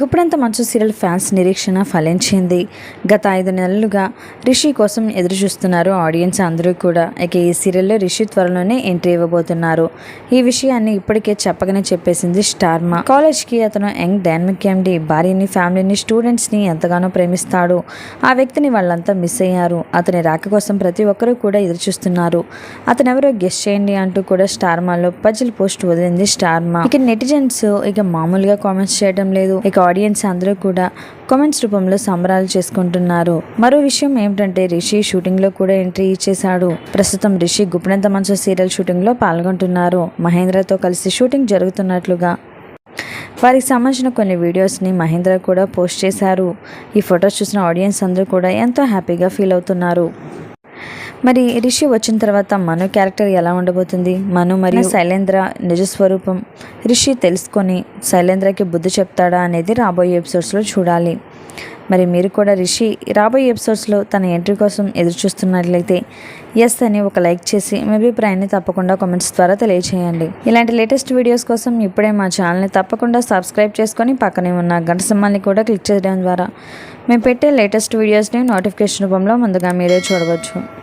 గుప్పుడంత మంచు serial fans నిరీక్షణ ఫలించింది. గత ఐదు నెలలుగా రిషి కోసం ఎదురు చూస్తున్నారు ఆడియన్స్ అందరూ కూడా. ఇక ఈ సీరియల్లో రిషి త్వరలోనే ఎంట్రీ ఇవ్వబోతున్నారు. ఈ విషయాన్ని ఇప్పటికే చెప్పగానే చెప్పేసింది స్టార్మా. కాలేజ్కి అతను యంగ్ డైనమిక్ ఎండి. భార్యని ఫ్యామిలీని స్టూడెంట్స్ని ఎంతగానో ప్రేమిస్తాడు. ఆ వ్యక్తిని వాళ్ళంతా మిస్ అయ్యారు. అతని రాక కోసం ప్రతి ఒక్కరూ కూడా ఎదురు చూస్తున్నారు అతను ఎవరో గెస్ట్ చేయండి అంటూ కూడా స్టార్మాలో పజిల్ పోస్ట్ వదిలింది స్టార్మా. ఇక నెటిజన్స్ ఇక మామూలుగా కామెంట్స్ చేయడం లేదు. ఇక ఆడియన్స్ అందరూ కూడా కామెంట్స్ రూపంలో సంబరాలు చేసుకుంటున్నారు. మరో విషయం ఏమిటంటే రిషి షూటింగ్లో కూడా ఎంట్రీ ఇచ్చేశాడు. ప్రస్తుతం రిషి గుప్నంత మంచు సీరియల్ షూటింగ్లో పాల్గొంటున్నారు. మహేంద్రతో కలిసి షూటింగ్ జరుగుతున్నట్లుగా. వారికి సంబంధించిన కొన్ని వీడియోస్ని మహేంద్ర కూడా పోస్ట్ చేశారు. ఈ ఫొటోస్ చూసిన ఆడియన్స్ అందరూ కూడా ఎంతో హ్యాపీగా ఫీల్ అవుతున్నారు. మరి రిషి వచ్చిన తర్వాత మను క్యారెక్టర్ ఎలా ఉండబోతుంది? మను మరియు శైలేంద్ర నిజ స్వరూపం. రిషి తెలుసుకొని శైలేంద్రకి బుద్ధి చెప్తాడా అనేది రాబోయే ఎపిసోడ్స్లో చూడాలి. మరి మీరు కూడా రిషి రాబోయే ఎపిసోడ్స్లో తన ఎంట్రీ కోసం ఎదురు చూస్తున్నట్లయితే ఎస్ అని ఒక లైక్ చేసి మీ అభిప్రాయాన్ని తప్పకుండా కామెంట్స్ ద్వారా తెలియచేయండి. ఇలాంటి లేటెస్ట్ వీడియోస్ కోసం ఇప్పుడే మా ఛానల్ని తప్పకుండా సబ్స్క్రైబ్ చేసుకొని పక్కనే ఉన్న గంట సమ్మాన్ని కూడా క్లిక్ చేయడం ద్వారా మేము పెట్టే లేటెస్ట్ వీడియోస్ని నోటిఫికేషన్ రూపంలో ముందుగా మీరే చూడవచ్చు.